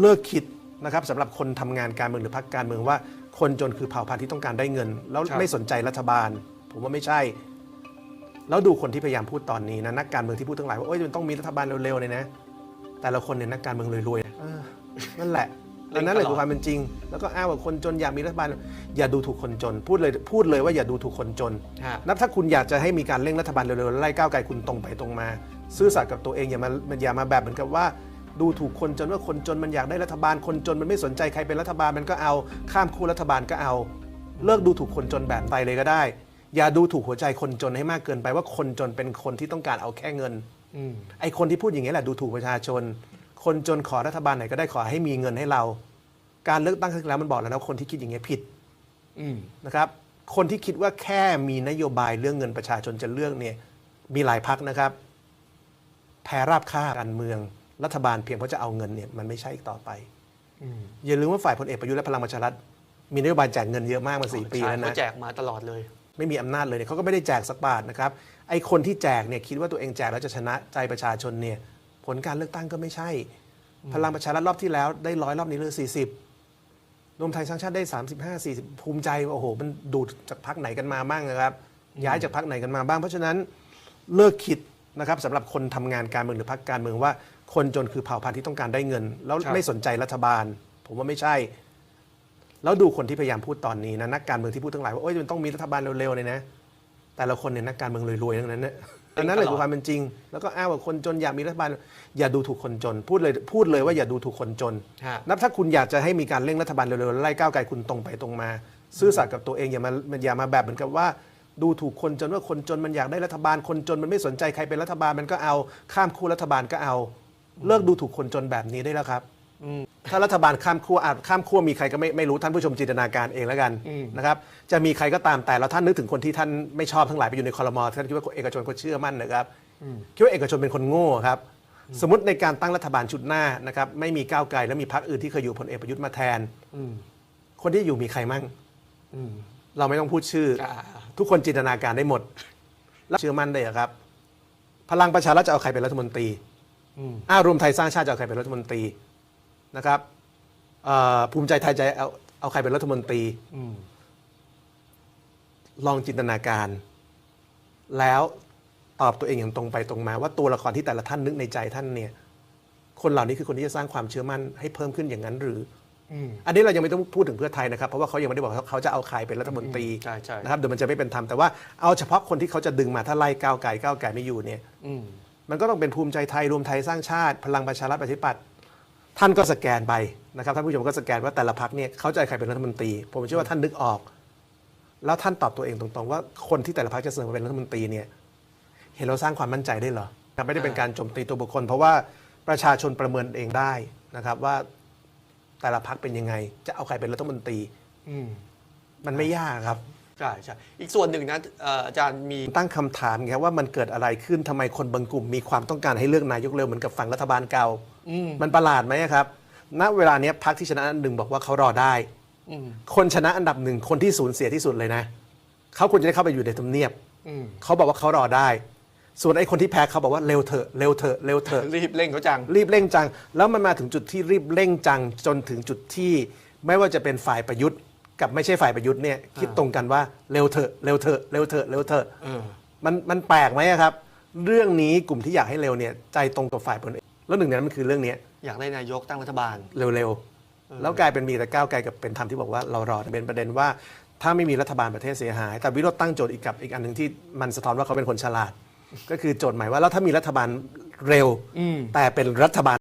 เลิกคิดนะครับสำหรับคนทำงานการเมืองหรือพรรคการเมืองว่า คนจนคือเผ่าพันธุ์ที่ต้องการได้เงิน แล้วครับไม่สนใจรัฐบาล ผมว่าไม่ใช่ แล้วดูคนที่พยายามพูดตอนนี้นะนักการเมืองที่พูดทั้งหลายว่าโอ้ยมันต้องมีรัฐบาลเร็วๆเลยนะ แต่ละคนเนี่ยนักการเมืองรวยๆนะเออนั่นแหละอันนั้นแหละคือความเป็นจริง แล้วก็อ้างว่าคนจนอยากมีรัฐบาล อย่าดูถูกคนจน พูดเลยพูดเลยว่าอย่าดูถูกคนจนฮะนับถ้าคุณอยากจะให้มีการเร่งรัฐบาลเร็วๆไล่ก้าวไกลคุณตรงไปตรงมา ซื่อสัตย์กับตัวเองอย่ามาอย่ามาแบบเหมือนกับว่า ดูถูกคนจนว่าคนจนมันอยากได้รัฐบาลคนจนมันไม่สนใจใครเป็นรัฐบาลมันก็เอา ข้ามคู่รัฐบาลก็เอา เลิกดูถูกคนจนแบบไปเลยก็ได้ อย่าดูถูกหัวใจคนจนให้มากเกินไปว่าคนจนเป็นคนที่ต้องการเอาแค่เงินอืมไอ้คนที่พูดอย่างนี้ยแหละดูถูกประชาชน คนจนขอรัฐบาลไหนก็ได้ขอให้มีเงินให้เรา การเลือกตั้งครั้งที่แล้วมันบอกแล้วนะว่าคนที่คิดอย่างนี้ยผิดอืมนะครับคนที่คิดว่าแค่มีนโยบายเรื่องเงินประชาชนจะเลือกเนี่ยมีหลายพักนะครับ แพ้ราบค่าบการเมือง รัฐบาลเพียงเพราะจะเอาเงินเนี่ยมันไม่ใช่อีกต่อไปอืมอย่าลืมว่าฝ่ายพลเอกประยุทธ์และพลังประชารัฐมีนโยบายแจกเงินเยอะมากมาสี่ปีใช่แล้วเขานะแจกมาตลอดเลย ไม่มีอำนาจเลยเนี่ยเขาก็ไม่ได้แจกสักบาทนะครับไอ้คนที่แจกเนี่ยคิดว่าตัวเองแจกแล้วจะชนะใจประชาชนเนี่ยผลการเลือกตั้งก็ไม่ใช่ พลังประชารัฐรอบที่แล้วได้ร้อยรอบนี้เหลือสี่สิบรวมไทยสร้างชาติได้ 35 40 ภูมิใจโอ้โห มันดูดจากพักไหนกันมาบ้างนะครับ ย้ายจากพักไหนกันมาบ้าง เพราะฉะนั้นเลิกคิด นะครับสำหรับคนทำงานการเมืองหรือพักการเมืองว่า คนจนคือเผ่าพันธุ์ที่ต้องการได้เงิน แล้วครับไม่สนใจรัฐบาล ผมว่าไม่ใช่ แล้วดูคนที่พยายามพูดตอนนี้นะนักการเมืองที่พูดทั้งหลายว่าโอ้ยมันต้องมีรัฐบาลเร็วๆเลยนะ แต่ละคนเนี่ยนักการเมืองรวยๆทั้งนั้นเนี่ยอันนั้นแหละคือความเป็นจริง แล้วก็อ้างว่าคนจนอยากมีรัฐบาล อย่าดูถูกคนจน พูดเลยพูดเลยว่าอย่าดูถูกคนจนฮะนับถ้าคุณอยากจะให้มีการเร่งรัฐบาลเร็วๆไล่ก้าวไกลคุณตรงไปตรงมา ซื่อสัตย์กับตัวเองอย่ามาอย่ามาแบบเหมือนกับว่า ดูถูกคนจนว่าคนจนมันอยากได้รัฐบาลคนจนมันไม่สนใจใครเป็นรัฐบาลมันก็เอา ข้ามคู่รัฐบาลก็เอา เลิกดูถูกคนจนแบบนี้ได้แล้วครับอืมถ้ารัฐบาลข้ามขั้วอาจข้ามขั้วมีใครก็ไม่ไม่รู้ท่านผู้ชมจินตนาการเองแล้วกันอืมนะครับจะมีใครก็ตามแต่เราท่านนึกถึงคนที่ท่านไม่ชอบทั้งหลายไปอยู่ในคอรมอท่านคิดว่าเอกชนเขาเชื่อมั่นนะครับคิดว่าเอกชนเป็นคนโง่ครับ สมมติในการตั้งรัฐบาลชุดหน้านะครับไม่มีก้าวไกลและมีพรรคอื่นที่เคยอยู่พลเอกประยุทธ์มาแทนอืมคนที่อยู่มีใครมั่งอืม เราไม่ต้องพูดชื่ออ่าทุกคนจินตนาการได้หมดแล้วเชื่อมั่นได้เหรอครับ พลังประชารัฐจะเอาใครเป็นรัฐมนตรีอืมอ้าวรวมไทยสร้างชาติจะเอาใครเป็นรัฐมนตรีนะครับเอ่อภูมิใจไทยจะเอาเอาใครเป็นรัฐมนตรีอืมลองจินตนาการ แล้วตอบตัวเองอย่างตรงไปตรงมา ว่าตัวละครที่แต่ละท่านนึกในใจท่านเนี่ย คนเหล่านี้คือคนที่จะสร้างความเชื่อมั่นให้เพิ่มขึ้นอย่างนั้นหรือ อืมอันนี้เรายังไม่ต้องพูดถึงเพื่อไทยนะครับ เพราะว่าเขายังไม่ได้บอกว่าเขาจะเอาใครเป็นรัฐมนตรีใช่ใช่นะครับเดี๋ยวมันจะไม่เป็นธรรมแต่ว่าเอาเฉพาะคนที่เขาจะดึงมาถ้าไล่ก้าวไกลก้าวไกลไม่อยู่เนี่ยอืมมันก็ต้องเป็นภูมิใจไทยรวมไทยสร้างชาติ พลังประชารัฐประชาธิปัตย์ท่านก็สแกนไปนะครับท่านผู้ชมก็สแกนว่าแต่ละพักเนี่ยเขาจะเอาใครเป็นรัฐมนตรี ผมเชื่อว่าท่านนึกออก แล้วท่านตอบตัวเองตรงๆ ว่าคนที่แต่ละพักจะเสนอมาเป็นรัฐมนตรีเนี่ยเห็นเราสร้างความมั่นใจได้เหรอครับไม่ได้เป็นการโจมตีตัวบุคคล เพราะว่าประชาชนประเมินเองได้นะครับว่า แต่ละพักเป็นยังไง จะเอาใครเป็นรัฐมนตรีอืมมันไม่ยากครับ ใช่ใช่อีกส่วนหนึ่งนะเอ่ออาจารย์มีตั้งคำถามไงว่ามันเกิดอะไรขึ้นทำไมคนบางกลุ่มมีความต้องการให้เลือกนายกเร็วเหมือนกับฝั่งรัฐบาลเก่า อืมมันประหลาดไหมครับ ณ เวลาเนี้ยพรรคที่ชนะอันดับหนึ่งบอกว่าเขารอได้ อืมคนชนะอันดับหนึ่งคนที่สูญเสียที่สุดเลยนะ เขาควรจะได้เข้าไปอยู่ในทำเนียบ อืมเขาบอกว่าเขารอได้ ส่วนไอ้คนที่แพ้เขาบอกว่าเร็วเถอะเร็วเถอะเร็วเถอะรีบเร่งเขาจัง รีบเร่งจัง แล้วมันมาถึงจุดที่รีบเร่งจัง จนถึงจุดที่ ไม่ว่าจะเป็นฝ่ายประยุทธ์กับไม่ใช่ฝ่ายประยุทธ์เนี่ยคิดตรงกันว่าเร็วเถอะเร็วเถอะเร็วเถอะเร็วเถอะเออมันมันแปลกไหมอะครับ เรื่องนี้กลุ่มที่อยากให้เร็วเนี่ยใจตรงกับฝ่ายพลเอกแล้วหนึ่งในนั้นมันคือเรื่องเนี้ยอยากได้นายกตั้งรัฐบาลเร็วๆแล้วกลายเป็นมีแต่ก้าวไกลกับเป็นธรรมที่บอกว่าเรารอแต่เป็นประเด็นว่า ถ้าไม่มีรัฐบาลประเทศเสียหาย แต่วิโรจน์ตั้งโจทย์อีกกับอีกอันหนึ่งที่มันสะท้อนว่าเขาเป็นคนฉลาด ก็คือโจทย์หมายว่าแล้วถ้ามีรัฐบาลเร็วอืมแต่เป็นรัฐบาล